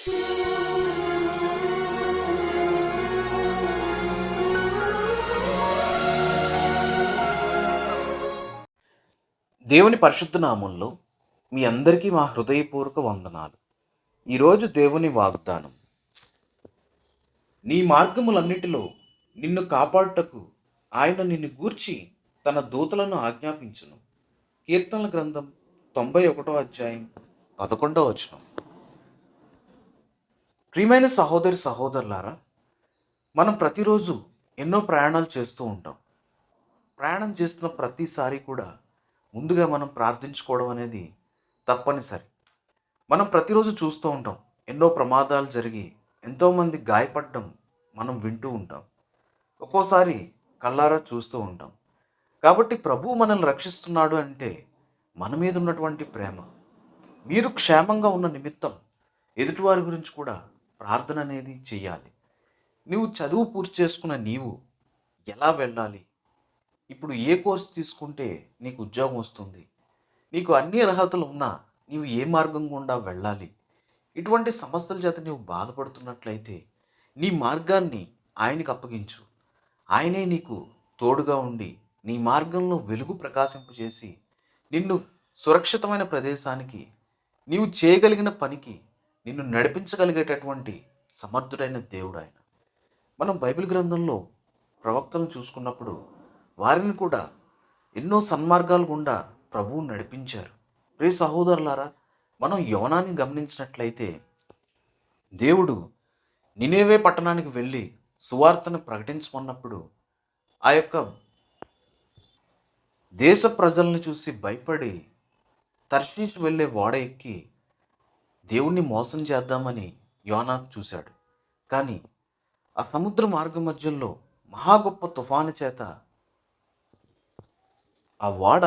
దేవుని పరిశుద్ధ నామంలో మీ అందరికీ మా హృదయపూర్వక వందనాలు. ఈరోజు దేవుని వాగ్దానం. నీ మార్గములన్నిటిలో నిన్ను కాపాడుటకు ఆయన నిన్ను గూర్చి తన దూతలను ఆజ్ఞాపించును. కీర్తనల గ్రంథం తొంభై ఒకటో అధ్యాయం పదకొండవ వచనం. ప్రియమైన సహోదరి సహోదరులారా మనం ప్రతిరోజు ఎన్నో ప్రయాణాలు చేస్తూ ఉంటాం. ప్రయాణం చేస్తున్న ప్రతిసారి కూడా ముందుగా మనం ప్రార్థించుకోవడం అనేది తప్పనిసరి. మనం ప్రతిరోజు చూస్తూ ఉంటాం ఎన్నో ప్రమాదాలు జరిగి ఎంతోమంది గాయపడడం మనం వింటూ ఉంటాం. ఒక్కోసారి కళ్ళారా చూస్తూ ఉంటాం. కాబట్టి ప్రభు మనల్ని రక్షిస్తున్నాడు అంటే మన మీద ఉన్నటువంటి ప్రేమ మీరు క్షేమంగా ఉన్న నిమిత్తం ఎదుటివారి గురించి కూడా ప్రార్థన అనేది చేయాలి నువ్వు చదువు పూర్తి చేసుకున్న నీవు ఎలా వెళ్ళాలి? ఇప్పుడు ఏ కోర్సు తీసుకుంటే నీకు ఉద్యోగం వస్తుంది? నీకు అన్ని అర్హతలు ఉన్నా నీవు ఏ మార్గం గుండా వెళ్ళాలి? ఇటువంటి సమస్యల చేత నీవు బాధపడుతున్నట్లయితే నీ మార్గాన్ని ఆయనకు అప్పగించు. ఆయనే నీకు తోడుగా ఉండి నీ మార్గంలో వెలుగు ప్రకాశింపజేసి నిన్ను సురక్షితమైన ప్రదేశానికి నీవు చేయగలిగిన పనికి నిన్ను నడిపించగలిగేటటువంటి సమర్థుడైన దేవుడు ఆయన. మనం బైబిల్ గ్రంథంలో ప్రవక్తలను చూసుకున్నప్పుడు వారిని కూడా ఎన్నో సన్మార్గాలు గుండా ప్రభువు నడిపించారు. రే సహోదరులారా మనం యోనాన్ని గమనించినట్లయితే దేవుడు నినేవే పట్టణానికి వెళ్ళి సువార్తను ప్రకటించమన్నప్పుడు ఆ యొక్క దేశ ప్రజల్ని చూసి భయపడి తర్షీష్ వెళ్ళే ఓడ ఎక్కి దేవుణ్ణి మోసం చేద్దామని యోనా చూశాడు. కానీ ఆ సముద్ర మార్గ మధ్యలో మహా గొప్ప తుఫాను చేత ఆ ఓడ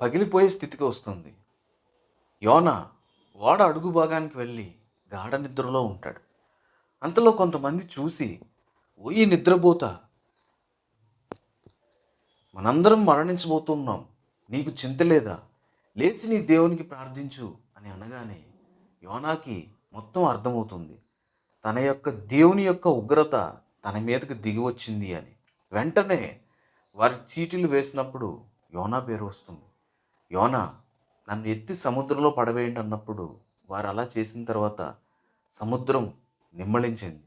పగిలిపోయే స్థితికి వస్తుంది. యోన ఓడ అడుగు భాగానికి వెళ్ళి గాఢ నిద్రలో ఉంటాడు. అంతలో కొంతమంది చూసి ఓయి నిద్రపోత మనందరం మరణించబోతున్నాం నీకు చింత లేదా? లేచి నీ దేవునికి ప్రార్థించు అని అనగానే యోనాకి మొత్తం అర్థమవుతుంది. తన యొక్క దేవుని యొక్క ఉగ్రత తన మీదకి దిగి వచ్చింది అని. వెంటనే వారి చీటీలు వేసినప్పుడు యోనా పేరు వస్తుంది. యోనా నన్ను ఎత్తి సముద్రంలో పడవేయండి అన్నప్పుడు వారు అలా చేసిన తర్వాత సముద్రం నిమ్మళించింది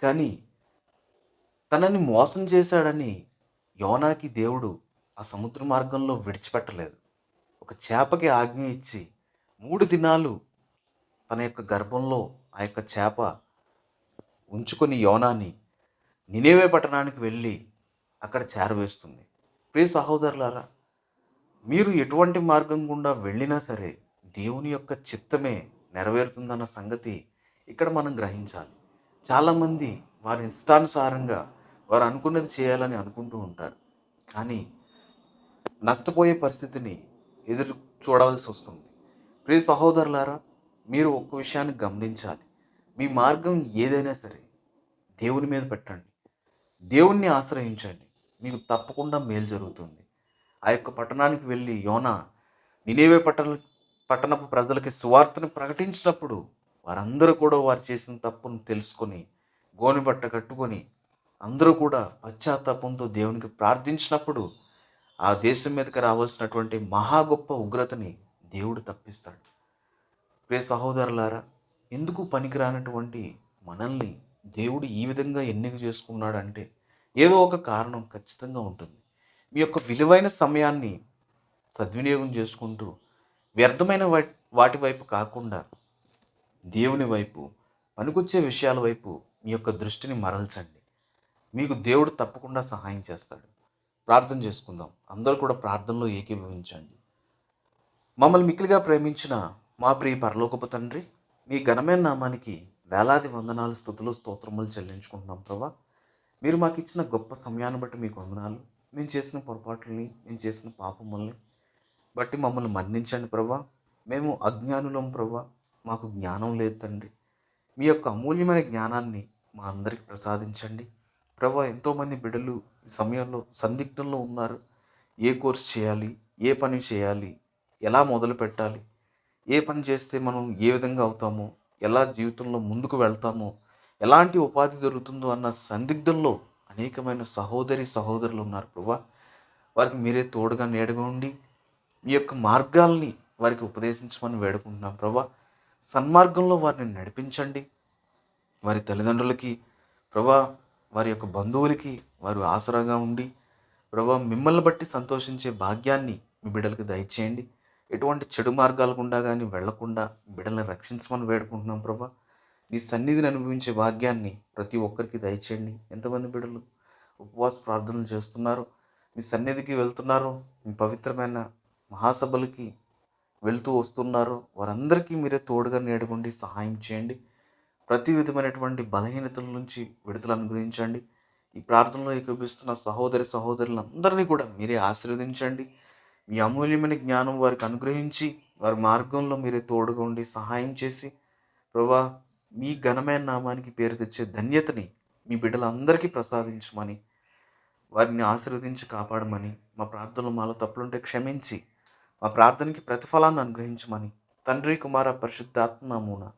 కానీ తనని మోసం చేశాడని యోనాకి దేవుడు ఆ సముద్ర మార్గంలో విడిచిపెట్టలేదు. ఒక చేపకి ఆజ్ఞ ఇచ్చి మూడు దినాలు తన యొక్క గర్భంలో ఆ యొక్క చేప ఉంచుకొని యోనాన్ని నినేవే పట్టణానికి వెళ్ళి అక్కడ చేరవేస్తుంది. ప్రియ సహోదరులారా మీరు ఎటువంటి మార్గం గుండా వెళ్ళినా సరే దేవుని యొక్క చిత్తమే నెరవేరుతుందన్న సంగతి ఇక్కడ మనం గ్రహించాలి. చాలామంది వారి ఇష్టానుసారంగా వారు అనుకున్నది చేయాలని అనుకుంటూ ఉంటారు. కానీ నష్టపోయే పరిస్థితిని ఎదురు చూడవలసి వస్తుంది. ప్రియ సహోదరులారా మీరు ఒక్క విషయాన్ని గమనించాలి. మీ మార్గం ఏదైనా సరే దేవుని మీద పెట్టండి. దేవుణ్ణి ఆశ్రయించండి. మీకు తప్పకుండా మేలు జరుగుతుంది. ఆ యొక్క పట్టణానికి వెళ్ళి యోన నినేవే పట్టణ పట్టణపు ప్రజలకి సువార్తను ప్రకటించినప్పుడు వారందరూ కూడా వారు చేసిన తప్పును తెలుసుకొని గోని బట్ట కట్టుకొని అందరూ కూడా పశ్చాత్తాపంతో దేవునికి ప్రార్థించినప్పుడు ఆ దేశం మీదకి రావాల్సినటువంటి మహా గొప్ప ఉగ్రతని దేవుడు తప్పిస్తాడు. ప్రియ సహోదరులారా ఎందుకు పనికిరానటువంటి మనల్ని దేవుడు ఈ విధంగా ఎన్నిక చేసుకున్నాడంటే ఏదో ఒక కారణం ఖచ్చితంగా ఉంటుంది. మీ యొక్క విలువైన సమయాన్ని సద్వినియోగం చేసుకుంటూ వ్యర్థమైన వాటి వైపు కాకుండా దేవుని వైపు పనికొచ్చే విషయాల వైపు మీ యొక్క దృష్టిని మరల్చండి. మీకు దేవుడు తప్పకుండా సహాయం చేస్తాడు. ప్రార్థన చేసుకుందాం. అందరూ కూడా ప్రార్థనలో ఏకీభవించండి. మమ్మల్ని మిక్కిలిగా ప్రేమించిన మా ప్రియ పరలోకపు తండ్రి మీ ఘనమైన నామానికి వేలాది వందనాలు స్థుతులు స్తోత్రములు చెల్లించుకుంటున్నాం ప్రభా. మీరు మాకు ఇచ్చిన గొప్ప సమయాన్ని బట్టి మీకు వందనాలు. మేము చేసిన పొరపాట్లని మేము చేసిన పాపముల్ని బట్టి మమ్మల్ని మన్నించండి ప్రభా. మేము అజ్ఞానులం ప్రభా. మాకు జ్ఞానం లేదు తండ్రి. మీ యొక్క అమూల్యమైన జ్ఞానాన్ని మా అందరికి ప్రసాదించండి. ప్రభా ఎంతోమంది బిడ్డలు ఈ సమయంలో సందిగ్ధంలో ఉన్నారు. ఏ కోర్స్ చేయాలి? ఏ పని చేయాలి? ఎలా మొదలు పెట్టాలి ఏ పని చేస్తే మనం ఏ విధంగా అవుతామో? ఎలా జీవితంలో ముందుకు వెళ్తామో? ఎలాంటి ఉపాధి దొరుకుతుందో అన్న సందిగ్ధంలో అనేకమైన సహోదరి సహోదరులు ఉన్నారు ప్రభా. వారికి మీరే తోడుగా నీడగా ఉండి మీ యొక్క మార్గాల్ని వారికి ఉపదేశించమని వేడుకుంటున్నాం ప్రభా. సన్మార్గంలో వారిని నడిపించండి. వారి తల్లిదండ్రులకి ప్రభా వారి యొక్క బంధువులకి వారు ఆసరాగా ఉండి ప్రభా మిమ్మల్ని బట్టి సంతోషించే భాగ్యాన్ని మీ బిడ్డలకు దయచేయండి. ఎటువంటి చెడు మార్గాల గుండా కానీ వెళ్ళకుండా బిడ్డల్ని రక్షించమని వేడుకుంటున్నాం ప్రభా. మీ సన్నిధిని అనుభవించే భాగ్యాన్ని ప్రతి ఒక్కరికి దయచేయండి. ఎంతమంది బిడ్డలు ఉపవాస ప్రార్థనలు చేస్తున్నారు మీ సన్నిధికి వెళ్తున్నారు మీ పవిత్రమైన మహాసభలకి వెళ్తూ వస్తున్నారు వారందరికీ మీరే తోడుగా నేడుకోండి సహాయం చేయండి. ప్రతి విధమైనటువంటి బలహీనతల నుంచి విడుదల అనుగ్రహించండి. ఈ ప్రార్థనలో ఏకీపిస్తున్న సహోదరి సహోదరులందరినీ కూడా మీరే ఆశీర్వదించండి. మీ అమూల్యమైన జ్ఞానం వారికి అనుగ్రహించి వారి మార్గంలో మీరే తోడుగా ఉండి సహాయం చేసి ప్రభా మీ ఘనమైన నామానికి పేరు తెచ్చే ధన్యతని మీ బిడ్డలందరికీ ప్రసాదించమని వారిని ఆశీర్వదించి కాపాడమని మా ప్రార్థనలు మాలో తప్పులుంటే క్షమించి మా ప్రార్థనకి ప్రతిఫలాన్ని అనుగ్రహించమని తండ్రి కుమార పరిశుద్ధాత్మ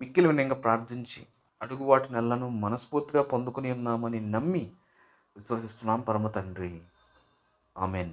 మిక్కిలి వినంగా ప్రార్థించి అడుగు వాటి నెలను మనస్ఫూర్తిగా పొందుకుని ఉన్నామని నమ్మి విశ్వసిస్తున్నాం పరమ తండ్రి. ఆమెన్.